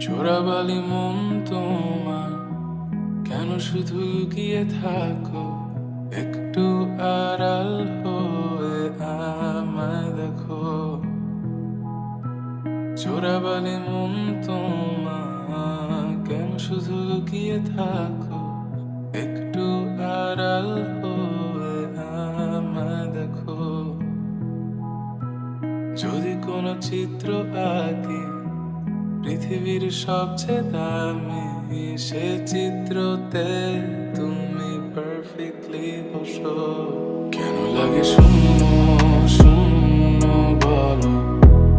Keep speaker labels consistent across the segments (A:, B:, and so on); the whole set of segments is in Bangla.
A: চোরাবালি মন তোমার, কেন শুধু লুকিয়ে থাকো? একটু আড়াল হয়ে আমায় দেখো। চোরাবালি মন তোমার, কেন শুধু লুকিয়ে থাকো? একটু আড়াল হয়ে আমায় দেখো। যদি কোনো চিত্র আঁকি পৃথিবীর সবচেয়ে দামি সে চিত্রতে তুমি পারফেক্টলি বসো। কেন লাগে শূন্য শূন্য বলো?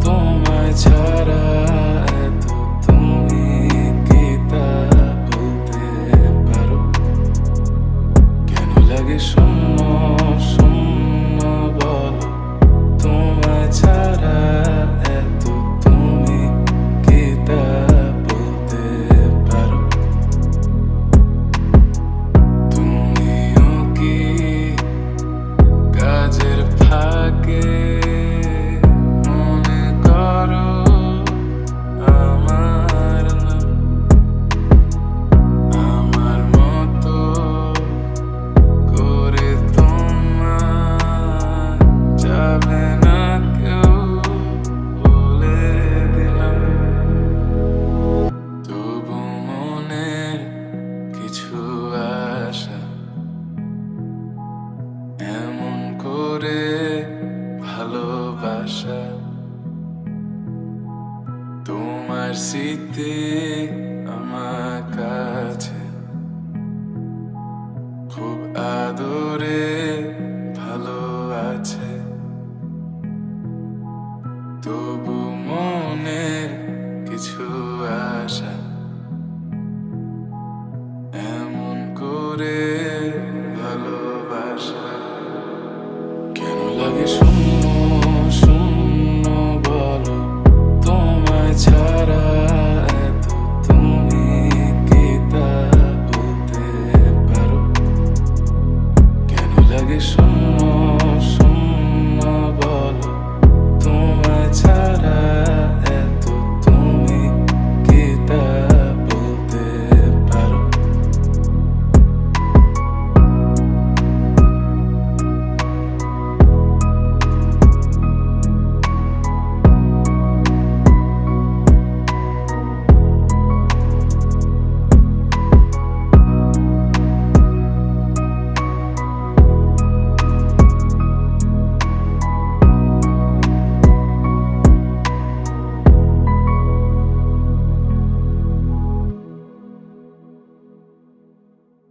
A: তোমায় ছাড়া এত তুমি কি বলতে পারো? কেন লাগে শূন্য শূন্য তোমার শীতে আমার কাছে। খুব আদরে ভালো আছে। তবু মনের কিছু আশা এমন করে ভালোবাসা। কেন লাগে শুনে